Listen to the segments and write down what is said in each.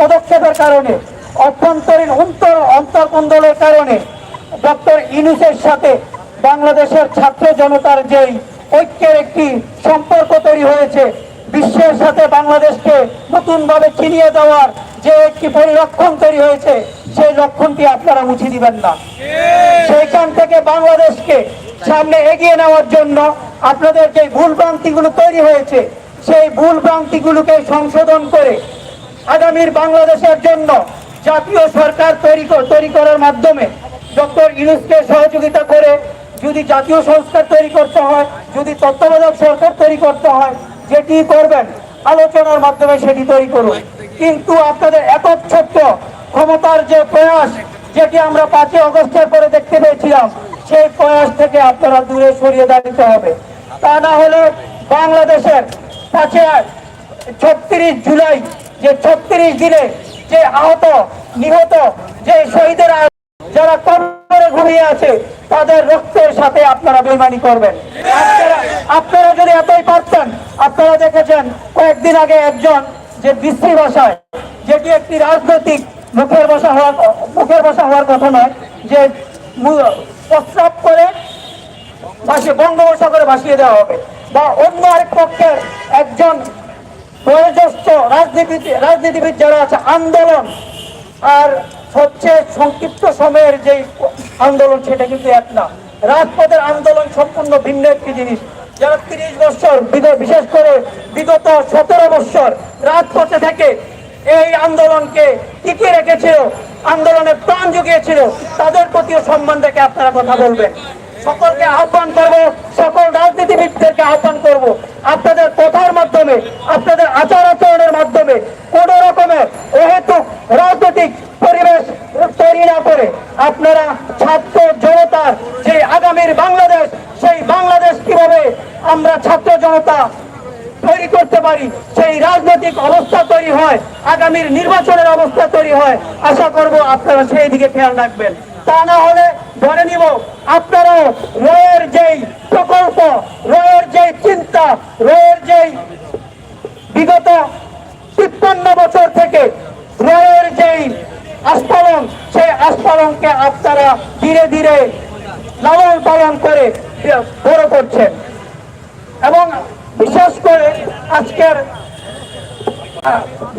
পদক্ষেপের কারণে, অভ্যন্তরীণ কারণে, ডক্টর সাথে বাংলাদেশের ছাত্র জনতার যেই ঐক্যের একটি সম্পর্ক তৈরি হয়েছে, বিশ্বের সাথে বাংলাদেশকে নতুনভাবে চিনিয়ে দেওয়ার যে একটি পরিলক্ষণ তৈরি হয়েছে, সেই লক্ষণটি আপনারা মুছে দিবেন না। সেইখান থেকে বাংলাদেশকে সামনে এগিয়ে নেওয়ার জন্য আপনাদের যে ভুল ভ্রান্তিগুলো তৈরি হয়েছে, সেই ভুল ভ্রান্তিগুলোকে সংশোধন করে আগামীর বাংলাদেশের জন্য জাতীয় সরকার তৈরি তৈরি করার মাধ্যমে ডক্টর ইউনুসকে সহযোগিতা করে যদি জাতীয় সংস্কার তৈরি করতে হয়, যদি তত্ত্বাবধায়ক সরকার তৈরি করতে হয়, যেটি করবেন, আলোচনার মাধ্যমে সেটি তৈরি করুন। কিন্তু আপনাদের একচ্ছত্র ক্ষমতার যে প্রয়াস, যেটি আমরা পাঁচই অগস্টের পরে দেখতে পেয়েছিলাম, সেই প্রয়াস থেকে আপনারা দূরে সরিয়ে দাঁড়িতে হবে। তা না হলে বাংলাদেশের পাঁচে ছত্রিশ জুলাই যে ছত্রিশ দিনে যে আহত, নিহত যে শহীদেরা যারা কবরে ঘুমিয়ে আছে, তাদের রক্তের সাথে আপনারা বেমানি করবেন। আপনারা যদি এতই পারতেন, আপনারা দেখেছেন, কয়েকদিন আগে একজন যে বিশ্রী ভাষায়, যেটি একটি রাজনৈতিক মুখের ভাষা হওয়ার মুখের ভাষা হওয়ার কথা নয়, যে প্রস্রাব করে ভাসিয়ে বঙ্গোপসাগরে ভাসিয়ে দেওয়া হবে। বা অন্য আরেক পক্ষের একজন বয়োজ্যেষ্ঠ রাজনীতি, রাজনীতিবিদ যারা আছে, আন্দোলন। আর সবচেয়ে সংক্ষিপ্ত সময়ের যে আন্দোলন, সেটা কিন্তু এক না। রাজপথের আন্দোলন সম্পূর্ণ ভিন্ন একটি জিনিস। যারা তিরিশ বছর বিশেষ করে বিগত সতেরো বছর রাজপথে থেকে এই আন্দোলনকে টিকিয়ে রেখেছিল আন্দোলনে প্রাণ জুগিয়েছিল, তাদের প্রতিও সম্মান রেখে আপনারা কথা বলবেন। সকলকে আহ্বান করব, সকল রাজনীতিবিদদেরকে আহ্বান করব। আপনাদের কথার মাধ্যমে, আপনাদের আচার আচরণের মাধ্যমে কোন রকমের অহেতুক রাজনৈতিক পরিবেশ তৈরি না করে আপনারা ছাত্র জনতার যে আগামীর বাংলাদেশ, সেই বাংলাদেশ কীভাবে আমরা ছাত্র জনতা তৈরি করতে পারি, সেই রাজনৈতিক অবস্থা তৈরি হয়, আগামীর নির্বাচনের অবস্থা তৈরি হয়, আশা করব আপনারা সেই দিকে খেয়াল রাখবেন। তা না হলে রয়ের যেই প্রকল্প, রয়ের যেই চিন্তা, রয়ের যেই বিগত তিপ্পান্ন বছর থেকে রয়ের যেই আস্ফালন, সেই আস্ফালনকে আপনারা ধীরে ধীরে লালন পালন করে বড় করছেন। এবং বিশেষ করে আজকের,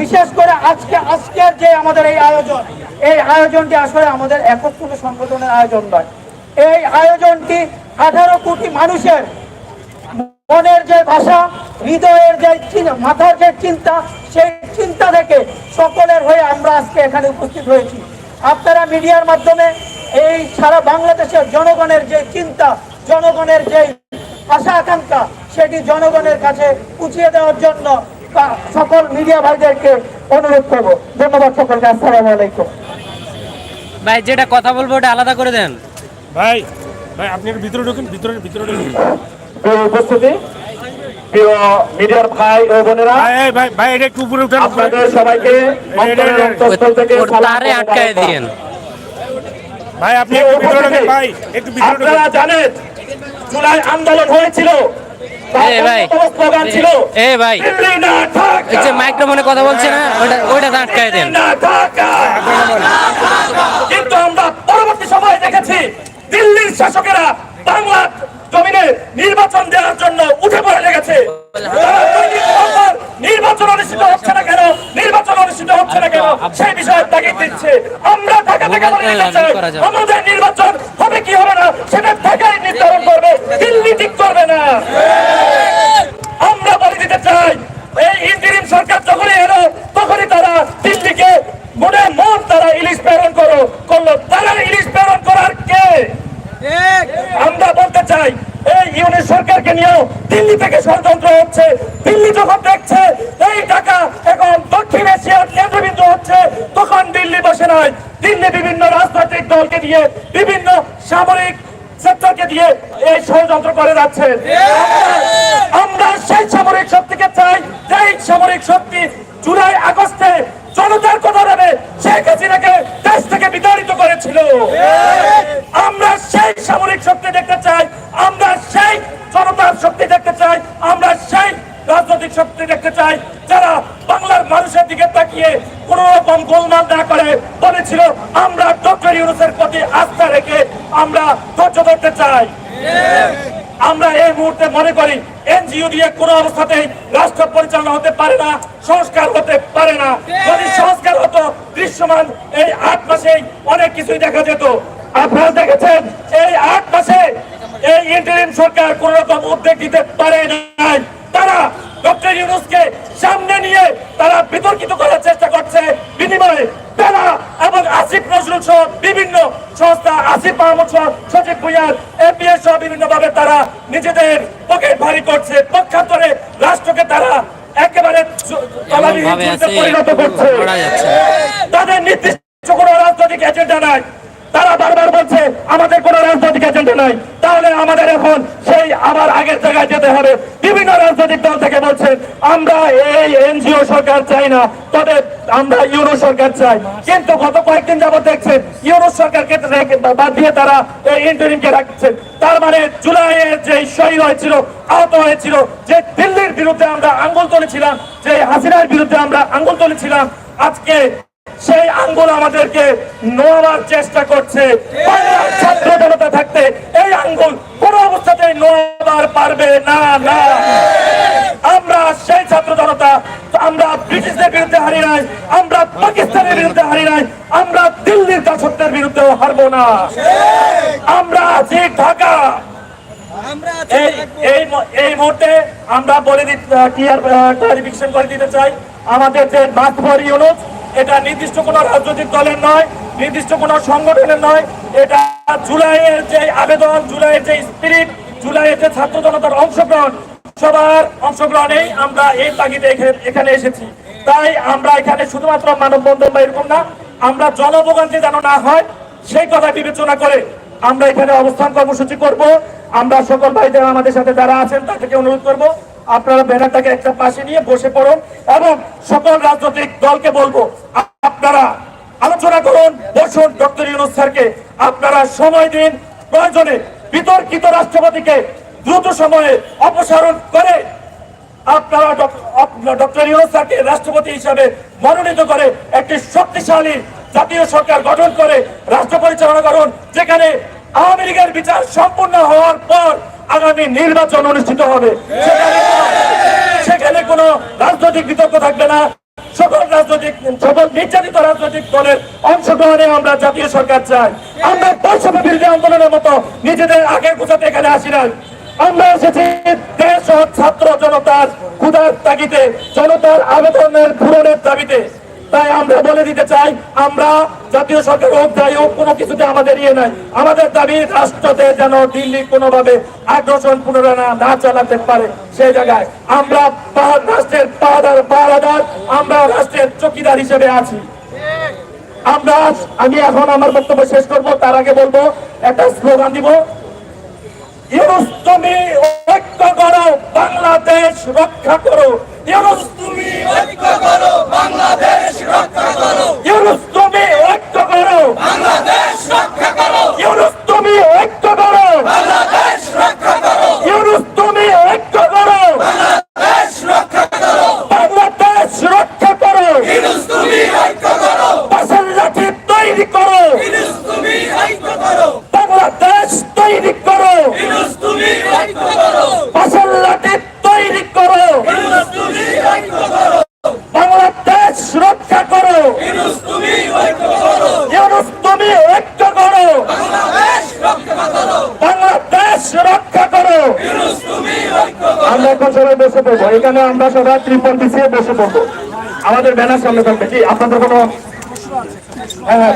বিশেষ করে আজকে, আজকের যে আমাদের এই আয়োজন, এই আয়োজনটি আসলে আমাদের একক কোনো সংগঠনের আয়োজন নয়। এই আয়োজনটি আঠারো কোটি মানুষের মনের যে ভাষা, হৃদয়ের যে মাথার যে চিন্তা, সেই চিন্তা থেকে সকলের হয়ে আমরা আজকে এখানে উপস্থিত হয়েছি। আপনারা মিডিয়ার মাধ্যমে এই সারা বাংলাদেশের জনগণের যে চিন্তা, জনগণের যে আশা আকাঙ্ক্ষা, সেটি জনগণের কাছে পুছিয়ে দেওয়ার জন্য সকল মিডিয়া ভাইদেরকে অনুরোধ করব। ধন্যবাদ সকলকে। আসসালামু আলাইকুম। ভাই, যেটা কথা বলব ওটা আলাদা করে দেন। ভাই ভাই আপনি একটু ভিতরে ঢুকুন ভিতরে ভিতরে ঢুকুন। প্রিয় উপস্থিতি প্রিয় মিডিয়ার ভাই ও বোনেরা ভাই এই ভাই ভাই এটা একটু উপরে উঠেন। আপনাদের সবাইকে অন্তরের অন্তঃস্থল থেকে সালাম আটকায়। দিয়েন। ভাই আপনি একটু ভিতরে ঢুকুন ভাই একটু ভিতরে ঢুকুন। আপনারা জানেন জুলাই আন্দোলন হয়েছিল মাইক্রোফোনে কথা বলছে না ওইটা ওইটা আটকায় দেন দিল্লি না ঢাকা। কিন্তু আমরা পরবর্তী সময়ে দেখেছি দিল্লির শাসকেরা বাংলা জমিনে নির্বাচন দেওয়ার জন্য উঠে পড়ে লেগেছে। নির্বাচন অনুষ্ঠিত হচ্ছে না কেন? নির্বাচন অনুষ্ঠিত হচ্ছে না কেন? সেই বিষয়ে তাগিদ দিচ্ছে। আমরা ঢাকা থেকে। আমাদের নির্বাচন হবে কি হবে না সেটা ঢাকায় নির্ধারণ করবে দিল্লি ঠিক করবে না আমরা বলে দিতে চাই এই ইন্টারিম সরকার যখনই এলো তখনই তারা দিল্লিকে মনে মন তারা ইলিশ প্রেরণ করো করল তারা ইলিশ প্রেরণ করার কে আমরা বলতে চাই এই ইউনিট সরকারকে নিয়েও দিল্লি থেকে ষড়যন্ত্র হচ্ছে। দিল্লি যখন দেখছে এই টাকা এখন দক্ষিণ এশিয়ার কেন্দ্রবিন্দু হচ্ছে, তখন দিল্লি বসে নয়। দিল্লি বিভিন্ন রাজনৈতিক দলকে দিয়ে, বিভিন্ন সামরিক সেক্টরকে দিয়ে এই ষড়যন্ত্র করে যাচ্ছে। আমরা সেই সামরিক শক্তিকে চাই, যেই সামরিক শক্তি চাই যারা বাংলার মানুষের দিকে তাকিয়ে কোন রকম গোলমাল না করে, বলেছিল, আমরা ডক্টর ইউনুসের প্রতি আস্থা রেখে আমরা ধৈর্য ধরতে চাই। আমরা এই মুহূর্তে মনে করি, এনজিও দিয়ে কোনো অবস্থাতেই রাষ্ট্র পরিচালনা হতে পারে না, সংস্কার হতে পারে না। যদি সংস্কার হতো, দৃশ্যমান এই আট মাসেই অনেক কিছুই দেখা যেত। আপনারা দেখেছেন, এই আট মাসে এই ইন্টারিম সরকার কোন রকম উদ্যোগ দিতে পারে নাই। তারা ডক্টর ইউনুসকে সামনে নিয়ে তারা বিতর্কিত করার চেষ্টা করছে। বিনিময়ে তারা এবং আসিফ নজরুল সহ বিভিন্ন সংস্থা আসিফ মাহমুদ সহ সচিব ভুইয়ার এপিএস সহ বিভিন্ন ভাবে তারা নিজেদের পকেট ভারী করছে। পক্ষান্তরে রাষ্ট্রকে তারা একেবারে পরিণত করছে। তাদের নির্দিষ্ট কোনো রাজনৈতিক এজেন্ডা নাই। তারা বারবার বলছে আমাদের কোনো রাজনৈতিক এজেন্ডা নাই। আমাদের এখন সেই আবার আগের জায়গায় যেতে হবে। বিভিন্ন রাজনৈতিক দল থেকে বলছেন আমরা এই এনজিও সরকার চাই না, তবে আমরা ইউরো সরকার চাই। কিন্তু গত কয়েকদিন যাবত দেখছেন ইউরো সরকারকে বাদ দিয়ে তারা ইন্টারিমকে রাখছেন। তার মানে জুলাইয়ের যে শহীদ হয়েছিল, আহত হয়েছিল, যে দিল্লির বিরুদ্ধে আমরা আঙ্গুল তুলেছিলাম, যে হাসিনার বিরুদ্ধে আমরা আঙ্গুল তুলেছিলাম, আজকে সেই আঙ্গুল আমাদেরকে নোয়াবার চেষ্টা করছে। বাংলার ছাত্র জনতা থাকতে এই আঙ্গুল কোন অবস্থাতেই নোয়াবার পারবে না না। আমরা সেই ছাত্র জনতা আমরা ব্রিটিশদের বিরুদ্ধে হারি নাই আমরা পাকিস্তানের বিরুদ্ধে হারি নাই আমরা দিল্লির দাসত্বের বিরুদ্ধেও হারবো না। আমরা আছি ঢাকা। এই মুহূর্তে আমরা বলে ক্লিয়ার ক্লারিফিকেশন করে দিতে চাই? আমাদের যে মাতবর ইউনুস এটা নির্দিষ্ট কোনো রাজনৈতিক দলের নয়, নির্দিষ্ট কোনো সংগঠনের নয়। এটা জুলাইয়ের যে আবেদন, জুলাইয়ের যে স্পিরিট জুলাইয়ের যে ছাত্র জনতার অংশগ্রহণ, সবার অংশগ্রহণেই আমরা এই তাগিদে এখানে- এসেছি। তাই আমরা এখানে শুধুমাত্র মানববন্ধন বা এরকম না, আমরা জনভোগান্তি যেন না হয়, সেই কথা বিবেচনা করে আমরা এখানে অবস্থান কর্মসূচি করব। আমরা সকল ভাইদের আমাদের সাথে যারা আছেন, তাদেরকে অনুরোধ করব আপনারা ব্যানারটাকে একটা পাশে নিয়ে বসে পড়ুন এবং সকল রাজনৈতিক দলকে বলব, আপনারা আলোচনা করুন, বসুন ডক্টর ইউনুস স্যারকে। আপনারা সময় দিন, প্রয়োজনে বিতর্কিত রাষ্ট্রপতিকে দ্রুত সময়ে অপসারণ করে আপনারা ডক্টর ইউনুস স্যারকে রাষ্ট্রপতি হিসাবে মনোনীত করে একটি শক্তিশালী জাতীয় সরকার গঠন করে রাষ্ট্র পরিচালনা করুন, যেখানে আওয়ামী লীগের বিচার সম্পূর্ণ হওয়ার পর আগামী নির্বাচন অনুষ্ঠিত হবে। সেখানে কোনো রাজনৈতিক বিতর্ক থাকবে না। সকল রাজনৈতিক সকল নির্যাতিত রাজনৈতিক দলের অংশগ্রহণে আমরা জাতীয় সরকার চাই। আমরা বৈষম্য বিরোধী আন্দোলনের মতো নিজেদের আগে গোছাতে এখানে আসি নাই। আমরা এসেছি দেশ ছাত্র জনতার ক্ষুধার তাগিতে জনতার আবেদনের পূরণের দাবিতে। তাই আমরা বলে দিতে চাই, আমরা জাতীয় সরকার হোক, যাই হোক, কোনো কিছুতে আমাদের ইয়ে নাই। আমাদের দাবি, রাষ্ট্রতে যেন দিল্লি কোনোভাবে আগ্রাসন পুনরায় না চালাতে পারে সেই জায়গায়। আমরা রাষ্ট্রের পাহাড়ার পাহারাদার আমরা রাষ্ট্রের চকিদার হিসেবে আছি। আমরা, আমি এখন আমার বক্তব্য শেষ করব, তার আগে বলব, একটা স্লোগান দিব। তুমি ঐক্য করো, বাংলাদেশ রক্ষা করো। তুমি ঐক্য করো বাংলাদেশ রক্ষা করো ইউনুস তুমি ঐক্য করো বাংলাদেশ রক্ষা করো ইউনুস তুমি ঐক্য করো বাংলাদেশ রক্ষা করো ইউনুস তুমি ঐক্য করো বাংলাদেশ রক্ষা করো বাংলাদেশ রক্ষা করো ইউনুস তুমি ঐক্য করো পাশের লাঠি তৈরি করো ইউনুস তুমি ঐক্য করো বাংলাদেশ তৈরি করো পাশের লাঠি তৈরি করো বাংলাদেশ রক্ষা করো ইউনুস তুমি ঐক্য করো। বাংলাদেশ রক্ষা করো। আমরা এখন সবাই বসে পড়ব। এখানে আমরা সবাই ত্রিপল পিছিয়ে বসে পড়ব। আমাদের ব্যানার সামনে থাকবে। কি, আপনাদের কোনো হ্যাঁ হ্যাঁ।